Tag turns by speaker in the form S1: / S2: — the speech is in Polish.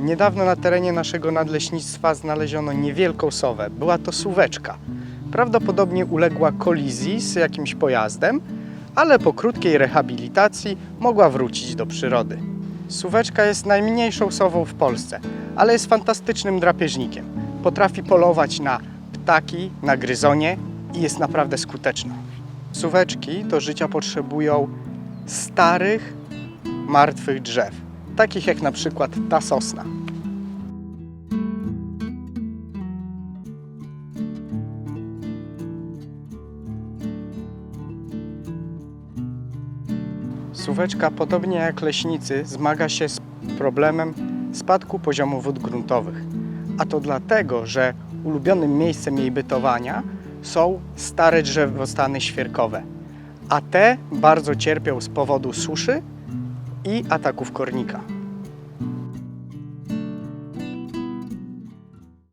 S1: Niedawno na terenie naszego nadleśnictwa znaleziono niewielką sowę. Była to suweczka. Prawdopodobnie uległa kolizji z jakimś pojazdem, ale po krótkiej rehabilitacji mogła wrócić do przyrody. Suweczka jest najmniejszą sową w Polsce, ale jest fantastycznym drapieżnikiem. Potrafi polować na ptaki, na gryzonie i jest naprawdę skuteczna. Suweczki do życia potrzebują starych, martwych drzew, takich jak na przykład ta sosna. Suweczka, podobnie jak leśnicy, zmaga się z problemem spadku poziomu wód gruntowych. A to dlatego, że ulubionym miejscem jej bytowania są stare drzewostany świerkowe, a te bardzo cierpią z powodu suszy i ataków kornika.